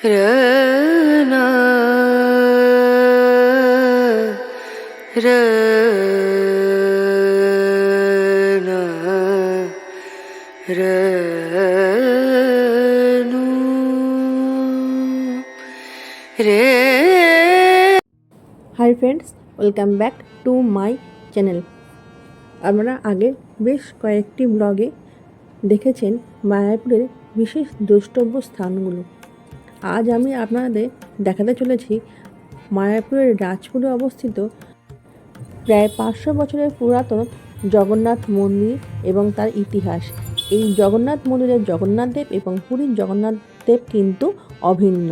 রনা রনা রনু রে hi friends welcome back to my channel আমরা আগে বেশ কয়েকটি ব্লগে দেখেছেন মায়াপুরের বিশেষ দ্রষ্টব্য স্থানগুলো। আজ আমি আপনাদের দেখাতে চলেছি মায়াপুরের রাজপুরে অবস্থিত প্রায় পাঁচশো বছরের পুরাতন জগন্নাথ মন্দির এবং তার ইতিহাস। এই জগন্নাথ মন্দিরের জগন্নাথ দেব এবং পুরীর জগন্নাথ দেব কিন্তু অভিন্ন।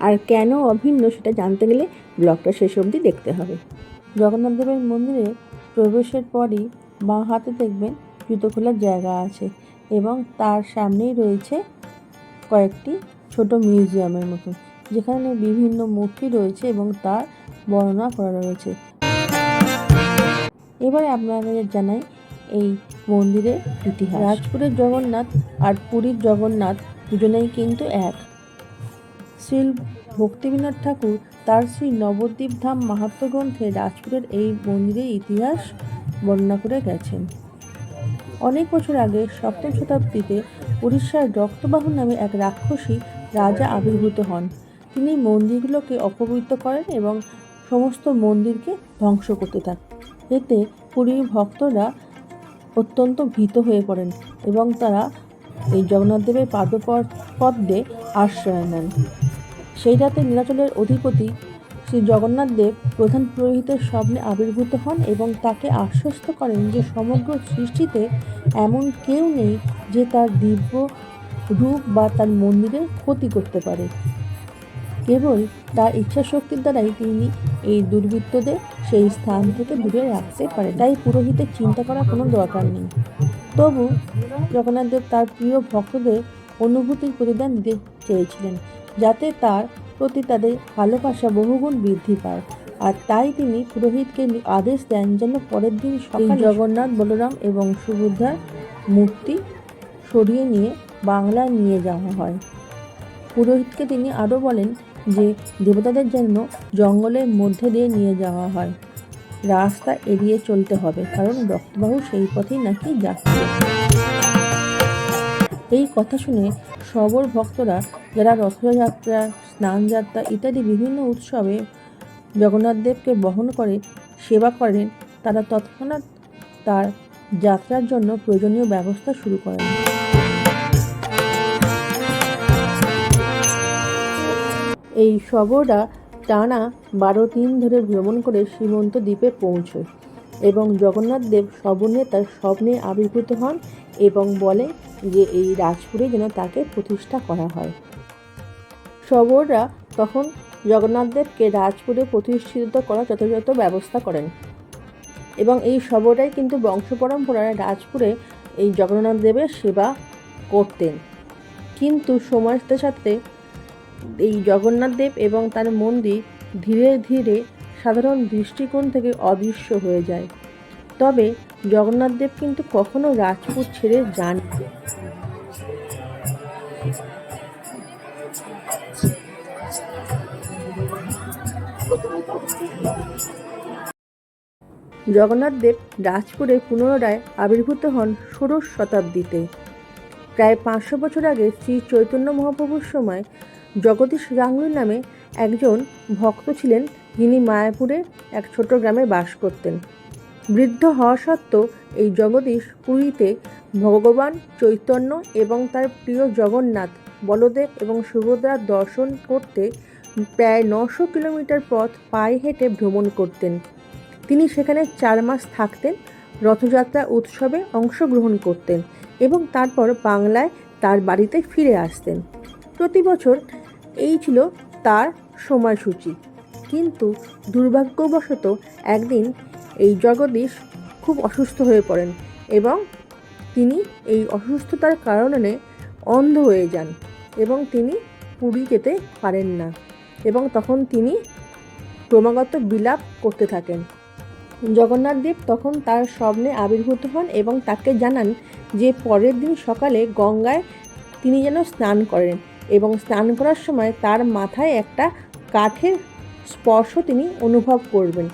আর কেন অভিন্ন সেটা জানতে গেলে ব্লগটা শেষ অবধি দেখতে হবে। জগন্নাথ দেবের মন্দিরে প্রবেশের পরই বাঁ হাতে দেখবেন জুতো খোলার জায়গা আছে এবং তার সামনেই রয়েছে কয়েকটি ছোট মিউজিয়ামের মতো যেখানে বিভিন্ন মূর্তি রয়েছে এবং তার বর্ণনা করা রয়েছে। এবারে আপনাদের জানাই এই মন্দিরের ইতিহাস। রাজপুরের জগন্নাথ আর পুরীর জগন্নাথ দুজনেই কিন্তু এক। শ্রী ভক্তিবিনোদ ঠাকুর তার শ্রী নবদ্বীপ ধাম মাহাত্ম্য গ্রন্থে রাজপুরের এই মন্দিরের ইতিহাস বর্ণনা করে গেছেন। অনেক বছর আগে সপ্তম শতাব্দীতে উড়িষ্যার রক্তবাহন নামে এক রাক্ষসী রাজা আবির্ভূত হন। তিনি মন্দিরগুলোকে অপবিত্র করেন এবং সমস্ত মন্দিরকে ধ্বংস করতে থাকেন। এতে পুরীর ভক্তরা অত্যন্ত ভীত হয়ে পড়েন এবং তারা এই জগন্নাথ দেবের পাদপদ্মে আশ্রয় নেন। সেই রাতে নীলাচলের অধিপতি শ্রী জগন্নাথ দেব প্রধান পুরোহিতের স্বপ্নে আবির্ভূত হন এবং তাকে আশ্বস্ত করেন যে সমগ্র সৃষ্টিতে এমন কেউ নেই যে তার দিব্য রূপ বা তার মন্দিরের ক্ষতি করতে পারে। কেবল তার ইচ্ছা শক্তির দ্বারাই তিনি এই দুর্বৃত্তদের সেই স্থান থেকে দূরে রাখতে পারে তাই পুরোহিতের চিন্তা করার কোনো দরকার নেই। তবু জগন্নাথ দেব তার প্রিয় ভক্তদের অনুভূতির প্রতিদান দিতে চেয়েছিলেন, যাতে তার প্রতি তাদের ভালোবাসা বহুগুণ বৃদ্ধি পায়। আর তাই তিনি পুরোহিতকে আদেশ দেন যেন পরের দিন সকালে জগন্নাথ বলরাম এবং সুভদ্রার মূর্তি সরিয়ে নিয়ে বাংলায় নিয়ে যাওয়া হয়। পুরোহিতকে তিনি আরও বলেন যে, দেবতাদের জন্য জঙ্গলের মধ্যে দিয়ে নিয়ে যাওয়া হয়। রাস্তা এড়িয়ে চলতে হবে, কারণ রক্তবাহু সেই পথেই নাকি যাচ্ছে। এই কথা শুনে সবর ভক্তরা যারা রথযাত্রা, স্নানযাত্রা ইত্যাদি বিভিন্ন উৎসবে জগন্নাথ দেবকে বহন করে, সেবা করেন, তারা তৎক্ষণাৎ তার যাত্রার জন্য প্রয়োজনীয় ব্যবস্থা শুরু করেন। এই শবরা টানা বারো দিন ধরে ভ্রমণ করে সীমন্ত দ্বীপে পৌঁছয় এবং জগন্নাথ দেব স্ববনে তার স্বপ্নে আবির্ভূত হন এবং বলে যে এই রাজপুরে যেন তাকে প্রতিষ্ঠা করা হয়। শবররা তখন জগন্নাথ দেবকে রাজপুরে প্রতিষ্ঠিত করার যথাযথ ব্যবস্থা করেন এবং এই শবরাই কিন্তু বংশ পরম্পরায় রাজপুরে এই জগন্নাথ দেবের সেবা করতেন। কিন্তু সময়ের সাথে সাথে এই জগন্নাথ দেব এবং তার মন্দির ধীরে ধীরে সাধারণ দৃষ্টিকোণ থেকে অদৃশ্য হয়ে যায়। তবে জগন্নাথ দেব কিন্তু কখনো রাজপুত ছেড়ে যান জগন্নাথ দেব রাজপুরে পুনরায় আবির্ভূত হন ষোড়শ শতাব্দীতে। প্রায় পাঁচশো বছর আগে শ্রী চৈতন্য মহাপ্রভুর সময় জগদীশ গাঙ্গুলি নামে একজন ভক্ত ছিলেন যিনি মায়াপুরে এক ছোট গ্রামে বাস করতেন। বৃদ্ধ হওয়া সত্ত্বেও এই জগদীশ পুরীতে ভগবান চৈতন্য এবং তার প্রিয় জগন্নাথ, বলদেব এবং সুভদ্রার দর্শন করতে প্রায় নশো কিলোমিটার পথ পায়ে হেঁটে ভ্রমণ করতেন। তিনি সেখানে চার মাস থাকতেন, রথযাত্রা উৎসবে অংশগ্রহণ করতেন এবং তারপর বাংলায় তার বাড়িতে ফিরে আসতেন। প্রতি বছর এই ছিল তার সময়সূচি। কিন্তু দুর্ভাগ্যবশত একদিন এই জগদীশ খুব অসুস্থ হয়ে পড়েন এবং তিনি এই অসুস্থতার কারণে অন্ধ হয়ে যান এবং তিনি পুরী যেতে পারেন না এবং তখন তিনি ক্রমাগত বিলাপ করতে থাকেন। জগন্নাথ দেব তখন তার স্বপ্নে আবির্ভূত হন এবং তাকে জানান যে পরের দিন সকালে গঙ্গায় তিনি যেন স্নান করেন। এবং স্নান করার সময় তার মাথায় একটা কাঠের স্পর্শ তিনি অনুভব করবেন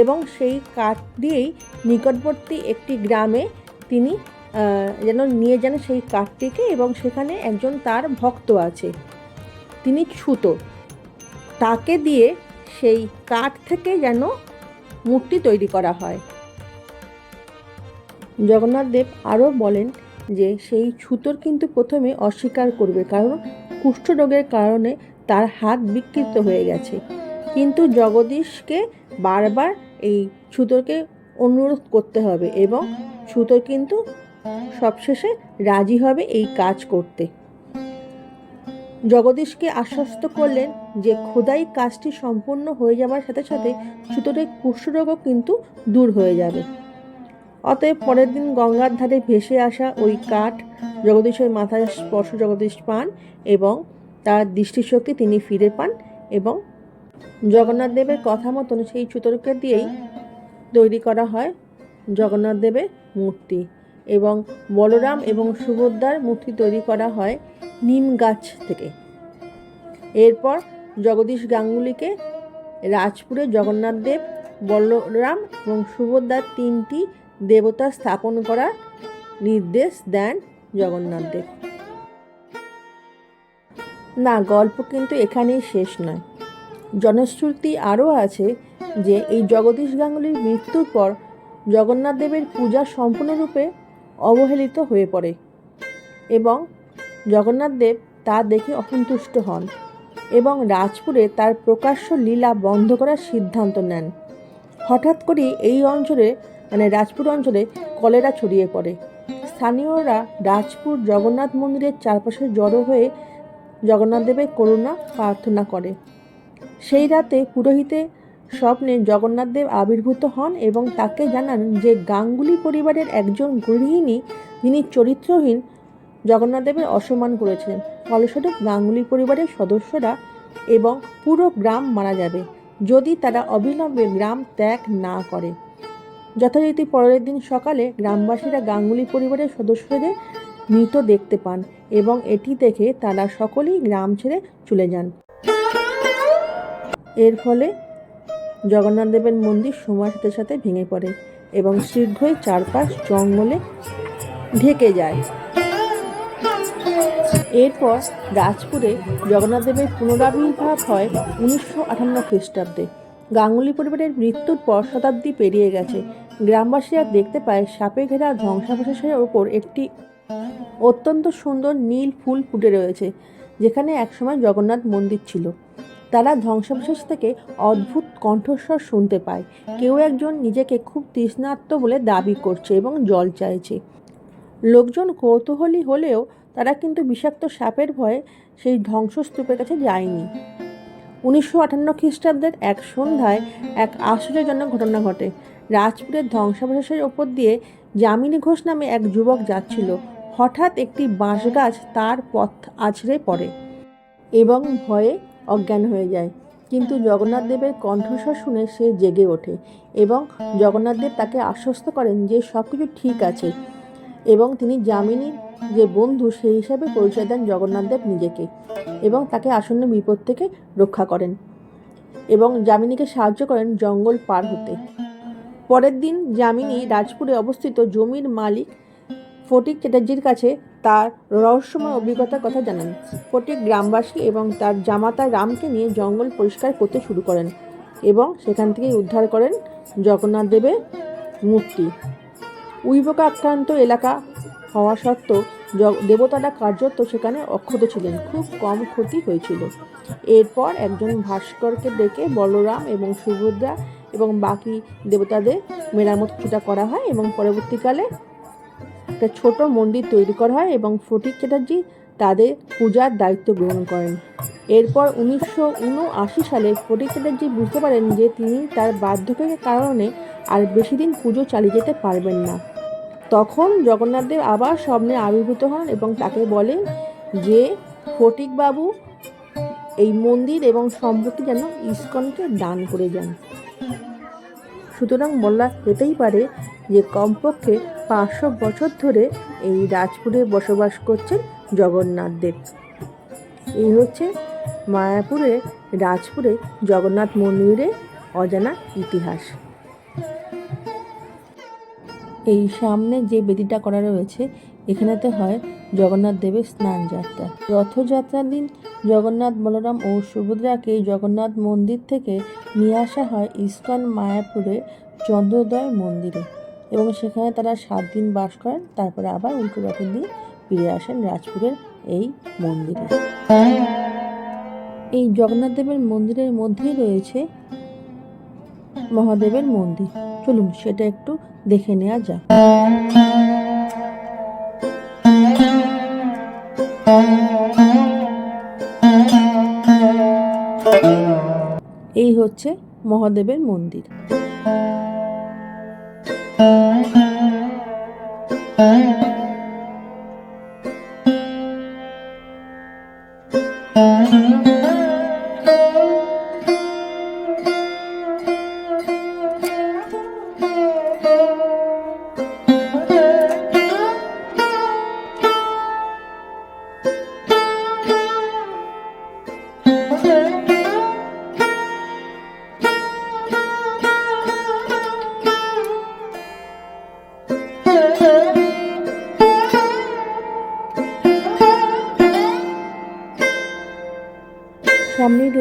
এবং সেই কাঠ দিয়েই নিকটবর্তী একটি গ্রামে তিনি যেন নিয়ে যান সেই কাঠটিকে এবং সেখানে একজন তার ভক্ত আছে। তিনি ছুতো। তাকে দিয়ে সেই কাঠ থেকে যেন মূর্তি তৈরি করা হয়। জগন্নাথ দেব আরও বলেন যে সেই ছুতোর কিন্তু প্রথমে অস্বীকার করবে, কারণ কুষ্ঠরোগের কারণে তার হাত বিকৃত হয়ে গেছে। কিন্তু জগদীশকে বারবার এই ছুতোরকে অনুরোধ করতে হবে এবং ছুতোর কিন্তু সবশেষে রাজি হবে এই কাজ করতে। জগদীশকে আশ্বস্ত করলেন যে খোদাই কাজটি সম্পূর্ণ হয়ে যাবার সাথে সাথে ছুতোরের কুষ্ঠরোগও কিন্তু দূর হয়ে যাবে। অতএব পরের দিন গঙ্গার ধারে ভেসে আসা ওই কাঠ জগদীশের মাথায় স্পর্শ জগদীশ পান এবং তার দৃষ্টিশক্তি তিনি ফিরে পান এবং জগন্নাথ দেবের কথা মতন সেই ছুতরকে দিয়েই তৈরি করা হয় জগন্নাথ দেবের মূর্তি এবং বলরাম এবং সুভদ্রার মূর্তি তৈরি করা হয় নিম গাছ থেকে। এরপর জগদীশ গাঙ্গুলিকে রাজপুরে জগন্নাথ দেব, বলরাম এবং সুভদ্রার তিনটি দেবতা স্থাপন করার নির্দেশ দেন জগন্নাথদেব না, গল্প কিন্তু এখানেই শেষ নয়। জনশ্রুতি আরও আছে যে, এই জগদীশ গাঙ্গুলির মৃত্যুর পর জগন্নাথ দেবের পূজা সম্পূর্ণরূপে অবহেলিত হয়ে পড়ে এবং জগন্নাথ দেব তা দেখে অসন্তুষ্ট হন এবং রাজপুরে তার প্রকাশ্য লীলা বন্ধ করার সিদ্ধান্ত নেন। হঠাৎ করে এই অঞ্চলে মানে রাজপুর অঞ্চলে কলেরা ছড়িয়ে পড়ে। স্থানীয়রা রাজপুর জগন্নাথ মন্দিরের চারপাশে জড়ো হয়ে জগন্নাথ দেবের করুণা প্রার্থনা করে। সেই রাতে পুরোহিতে স্বপ্নে জগন্নাথ দেব আবির্ভূত হন এবং তাকে জানান যে গাঙ্গুলি পরিবারের একজন গৃহিণী যিনি চরিত্রহীন জগন্নাথ দেবের অসম্মান করেছিলেন। ফলস্বরূপ গাঙ্গুলি পরিবারের সদস্যরা এবং পুরো গ্রাম মারা যাবে। যদি তারা অবিলম্বে গ্রাম ত্যাগ না করে। যথারীতি পরের দিন সকালে গ্রামবাসীরা গাঙ্গুলি পরিবারের সদস্যদের মৃত দেখতে পান এবং এটি দেখে তারা সকলেই গ্রাম ছেড়ে চলে যান। এর ফলে জগন্নাথ দেবের মন্দির সময়ের সাথে সাথে ভেঙে পড়ে এবং শীঘ্রই চারপাশ জঙ্গলে ঢেকে যায়। এরপর রাজপুরে জগন্নাথ দেবের পুনরাবির্ভাব হয় উনিশশো আটান্ন খ্রিস্টাব্দে। গাঙ্গুলি পরিবারের মৃত্যুর পর শতাব্দী পেরিয়ে গেছে। গ্রামবাসীরা দেখতে পায় সাপে ঘেরা ধ্বংসাবশেষের ওপর একটি অত্যন্ত সুন্দর নীল ফুল ফুটে রয়েছে, যেখানে একসময় জগন্নাথ মন্দির ছিল। তারা ধ্বংসাবশেষ থেকে অদ্ভুত কণ্ঠস্বর শুনতে পায়। কেউ একজন নিজেকে খুব তৃষ্ণার্ত বলে দাবি করছে এবং জল চাইছে। লোকজন কৌতূহলী হলেও তারা কিন্তু বিষাক্ত সাপের ভয়ে সেই ধ্বংসস্তূপের কাছে যায়নি। উনিশশো আটান্ন খ্রিস্টাব্দের এক সন্ধ্যায় এক আশ্চর্যজনক ঘটনা ঘটে। রাজপুরের ধ্বংসাবশেষের ওপর দিয়ে যামিনী ঘোষ নামে এক যুবক যাচ্ছিল। হঠাৎ একটি বাঁশ গাছ তার পথ আছড়ে পড়ে এবং ভয়ে অজ্ঞান হয়ে যায়। কিন্তু জগন্নাথ দেবের কণ্ঠস্বর শুনে সে জেগে ওঠে এবং জগন্নাথ দেব তাকে আশ্বস্ত করেন যে সব কিছু ঠিক আছে। এবং তিনি যামিনীর যে বন্ধু, সেই হিসাবে পরিচয় দেন জগন্নাথ দেব নিজেকে এবং তাকে আসন্ন বিপদ থেকে রক্ষা করেন এবং যামিনীকে সাহায্য করেন জঙ্গল পার হতে। পরের দিন যামিনী রাজপুরে অবস্থিত জমির মালিক ফটিক চ্যাটার্জির কাছে তার রহস্যময় অভিজ্ঞতার কথা জানান। ফটিক গ্রামবাসী এবং তার জামাতা রামকে নিয়ে জঙ্গল পরিষ্কার করতে শুরু করেন এবং সেখান থেকেই উদ্ধার করেন জগন্নাথ দেবের মূর্তি। উইপোকা আক্রান্ত এলাকা হওয়া সত্ত্বেও দেবতারা কার্যত সেখানে অক্ষত ছিলেন। খুব কম ক্ষতি হয়েছিল। এরপর একজন ভাস্করকে ডেকে বলরাম এবং সুভদ্রা এবং বাকি দেবতাদের মেরামত কিছুটা করা হয় এবং পরবর্তীকালে একটা ছোট মন্দির তৈরি করা হয় এবং ফটিক চ্যাটার্জি তাদের পূজার দায়িত্ব গ্রহণ করেন। এরপর উনিশশো উনআশি সালে ফটিক চ্যাটার্জি বুঝতে পারেন যে তিনি তার বার্ধক্যের কারণে আর বেশি দিন পুজো চালিয়ে যেতে পারবেন না। তখন জগন্নাথদেব আবার স্বপ্নে আবির্ভূত হন এবং তাকে বলেন যে, ফটিকবাবু, এই মন্দির এবং সম্পত্তি যেন ইস্কনকে দান করে যান সুতরাং বলা যেতেই পারে যে, কমপক্ষে পাঁচশো বছর ধরে এই রাজপুরে বসবাস করছেন জগন্নাথ দেব এই হচ্ছে মায়াপুরে, রাজপুরে জগন্নাথ মন্দিরে অজানা ইতিহাস। এই সামনে যে বেদিটা করা রয়েছে, এখানেতে হয় জগন্নাথ দেবের স্নান যাত্রা। রথযাত্রার দিন জগন্নাথ বলরাম ও সুভদ্রাকে জগন্নাথ মন্দির থেকে নিয়ে আসা হয় ইস্কন মায়াপুরে চন্দ্রোদয় মন্দিরে এবং সেখানে তারা সাত দিন বাস করেন, তারপরে আবার উল্টো রথের দিন ফিরে আসেন রাজপুরের এই মন্দিরে। এই জগন্নাথ দেবের মন্দিরের মধ্যেই রয়েছে মহাদেবের মন্দির। চলুন সেটা একটু দেখে নেওয়া যাক। এই হচ্ছে মহাদেবের মন্দির। সামনেই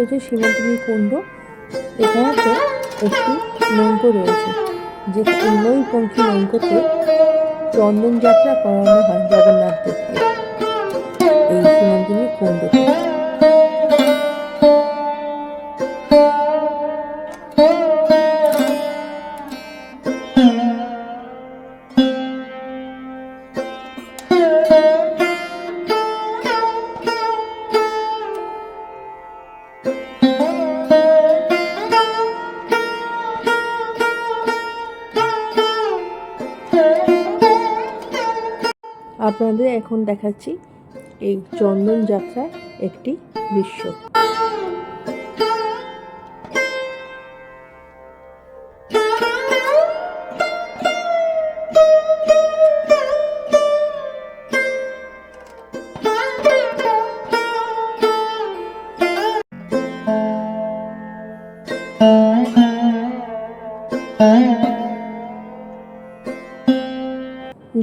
রয়েছে শিবন্তনী কুণ্ড। এখানেতে একটি নৌকো রয়েছে যে নৈপঙ্খী নৌকোতে চন্দন যাত্রা করানো হয় জগন্নাথ দেবকে এই শিবন্তনী কুণ্ডতে। আপনাদের এখন দেখাচ্ছি এই চন্দন যাত্রার একটি দৃশ্য।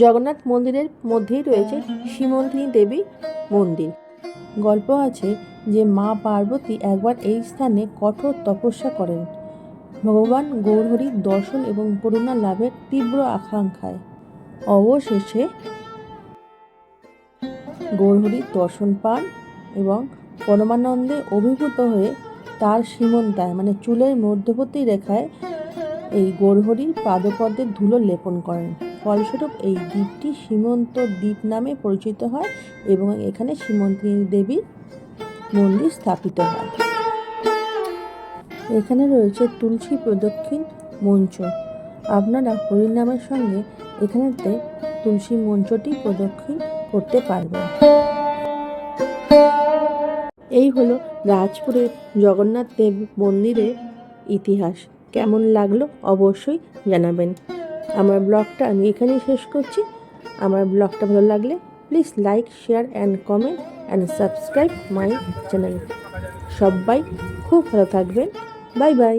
জগন্নাথ মন্দিরের মধ্যেই রয়েছে সীমন্তিনী দেবী মন্দির। গল্প আছে যে মা পার্বতী একবার এই স্থানে কঠোর তপস্যা করেন। ভগবান গৌরহরির দর্শন এবং করুণা লাভের তীব্র আকাঙ্ক্ষায়। অবশেষে গৌরহরির দর্শন পান এবং পরমানন্দে অভিভূত হয়ে তার সীমন্তায় মানে চুলের মধ্যবর্তী রেখায় এই গৌরহরির পাদপদ্মের ধুলো লেপন করেন। ফলস্বরূপ এই দ্বীপটি সীমন্ত দ্বীপ নামে পরিচিত হয় এবং এখানে সীমন্তিনী দেবীর মন্দির স্থাপিত হয়। এখানে রয়েছে তুলসী প্রদক্ষিণ মঞ্চ। আপনারা হরিনামের সঙ্গে এখানেতে তুলসী মঞ্চটি প্রদক্ষিণ করতে পারবেন। এই হলো রাজপুরের জগন্নাথ দেব মন্দিরের ইতিহাস। কেমন লাগল অবশ্যই জানাবেন। আমার ব্লগটা আমি এখানেই শেষ করছি। আমার ব্লগটা ভালো লাগলে please like share and comment and subscribe my channel সবাই খুব ভালো থাকবেন। Bye bye